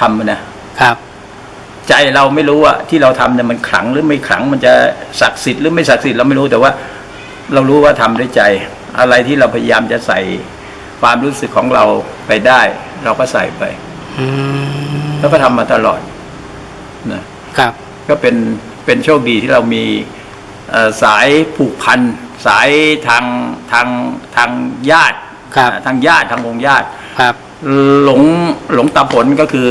ทำนะครับ ใจเราไม่รู้อะที่เราทำเนี่ยมันขลังหรือไม่ขลังมันจะศักดิ์สิทธิ์หรือไม่ศักดิ์สิทธิ์เราไม่รู้แต่ว่า เรารู้ว่าทำด้วยใจ อะไรที่เราพยายามจะใส่ความรู้สึกของเราไปได้ เราก็ใส่ไปอืมแล้วก็ทำมาตลอดนะครับ ก็เป็นเป็นโชคดีที่เรามีเอ่อสายผูกพันสายทางทางทางญาติครับอ่าทางญาติทางวงญาติครับ หลงหลงตาผลก็คือ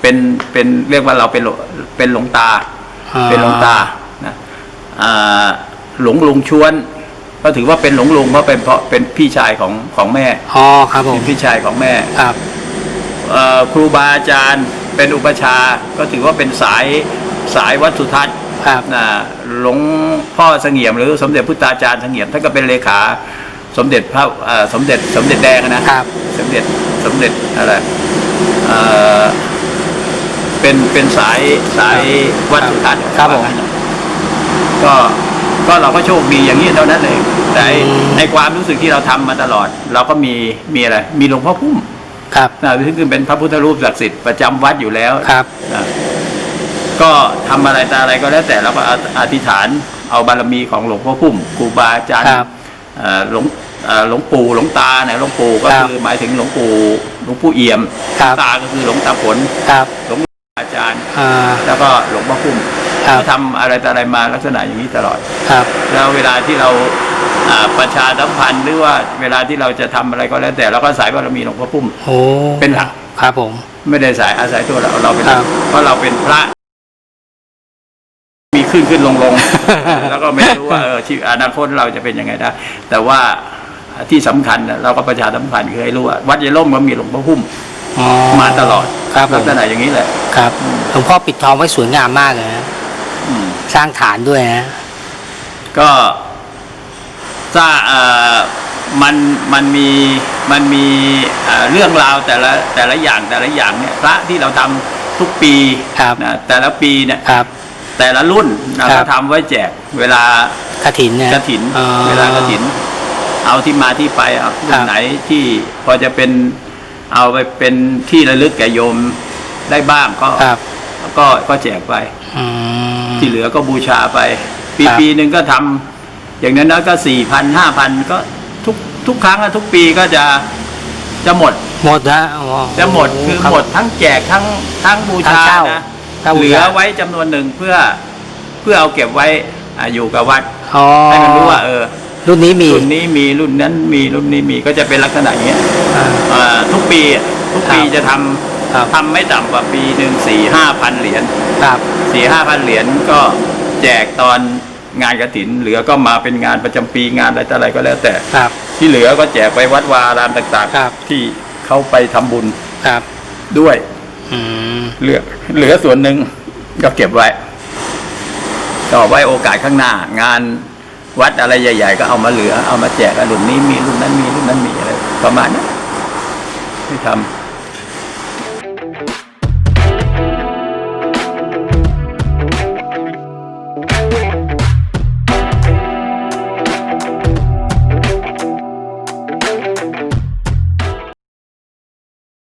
เป็นเป็นเรียกว่าเราเป็นหลวเป็นหลวงตาอ่าเป็นหลวงตานะอ่าหลวงลุงชวน ก็ถือว่าเป็นหลวงลุงเพราะเป็นเพราะเป็นพี่ชายของของแม่อ๋อครับผเป็มนพี่ชายของแม่ครับเอ่อครูบาอาจารย์เป็นอุปชฌาย์ก็ถือว่าเป็นสายสายวัดสุทัศน์ครับนะหลวงพ่อเสงี่ยมหรือสมเด็จพุทธาจารย์เสงี่ยมท่านก็เป็นเลขา สมเด็จพระเอ่อสมเด็จสมเด็จแดงอะนะครับ สมเด็จ สมเด็จอะไรเอ่อเป็นเป็นสายสายวัดสุทัศน์ครับผมว่างั้นก็ก็เราก็โชคดีอย่างนี้เท่านั้นเองแต่ไอ้อืมในความรู้สึกที่เราทำมาตลอด เราก็มีมีอะไร มีหลวงพ่อพุ่มครับนะซึ่งเป็นพระพุทธรูปศักดิ์สิทธิ์ประจำวัดอยู่แล้วครับนะก็ทำอะไรแต่อะไรก็แล้วแต่เราก็อธิษฐานเอาบารมีของหลวงพ่อพุ่มครูบาอาจารย์ครับเอ่อหลวงเอ่อ หลวงปู่หลวงตาเนี่ยหลวงปู่ก็ครับคือหมายถึงหลวงปู่หลวงปู่เอี่ยมครับตาก็คือหลวงตาผลครับหลวงอาจารย์อ่าแล้วก็หลวงพ่อพุ่มครับก็ทำอะไรแต่อะไรมาลักษณะอย่างนี้ตลอดครับแล้วเวลาที่เราอ่าประชาสัมพันธ์หรือว่าเวลาที่เราจะทำอะไรก็แล้วแต่เราก็สายบารมีหลวงพ่อพุ่มโอ้เป็นหลักครับผม ไม่ได้สายอาศัยตัวเราเราเป็นครับเพราะเราเป็นพระ มีขึ้นขึ้นลงลงแล้วก็ไม่รู้ว่าเออชีวิตอนาคตเราจะเป็นยังไงได้แต่ว่า ที่สำคัญน่ะเราก็ประชาสัมพันธ์คือให้รู้ว่าวัดยายล่มก็มีหลวงพ่อพุ่มอ๋อมาตลอดครับผลัมกษณะอย่างนี้แหละครับหลวงพ่อปิดทองไว้สวยงามมากเลยนะอืมสร้างฐานด้วยนะ ก็ถ้าเอ่อมันมันมีมันมีเอ่อเรื่องราวแต่ละแต่ละอย่างแต่ละอย่างเนี่ยพระที่เราทำทุกปีครับนะแต่ละปีเนี่ยครับแต่ละรุ่นเราครัก็บทำไว้แจก เวลากระถินเนี่ยกระถินอ๋อเวลากระถิน เอาที่มาที่ไปเอารุ่ครันบไหนที่พอจะเป็นเอาไปเป็นที่ระลึกแก่โยมได้บ้างก็ครับ ก็ก็แจกไปอืมที่เหลือก็บูชาไป ปีครับปีหนึ่งก็ทำอย่างนั้นก็สี่พันห้าพันก็ทุกทุกครั้งอะทุกปีก็จะจะหมด หมดนะอ๋อจะหมดคือรับหมดทั้งแจกทั้งทั้งบูชาทั้งเช่านะทั้งบูชาเหลือไว้จำนวนหนึ่งเพื่อเพื่อเอาเก็บไว้อ่าอยู่กับวัดอ๋อให้มันรู้ว่า เออ รุ่นนี้มีรุ่นนี้มีรุ่นนั้นมีรุ่นนี้มีก็จะเป็นลักษณะอย่างเงี้ยอ่าอ่าทุกปีอะทุกปีครับจะทำครับทำไม่ต่ำกว่าปีหนึ่งสี่ห้าพันเหรียญครับสี่ห้าพันเหรียญก็แจกตอนงานกระถิน เหลือก็มาเป็นงานประจำปีงานอะไรต่ออะไรก็แล้วแต่ครับ ที่เหลือก็แจกไปวัดวาอารามต่างครับๆที่เขาไปทำบุญครับ ด้วยอืมเหลือเหลือส่วนหนึ่งก็เก็บไว้ต่อไว้โอกาสข้างหน้างาน วัดอะไรใหญ่ ๆ ก็เอามาเหลือ เอามาแจกอะรุ่นนี้มีรุ่นนั้นมีรุ่นนั้นมีอะไรประมาณนี้ที่ทำ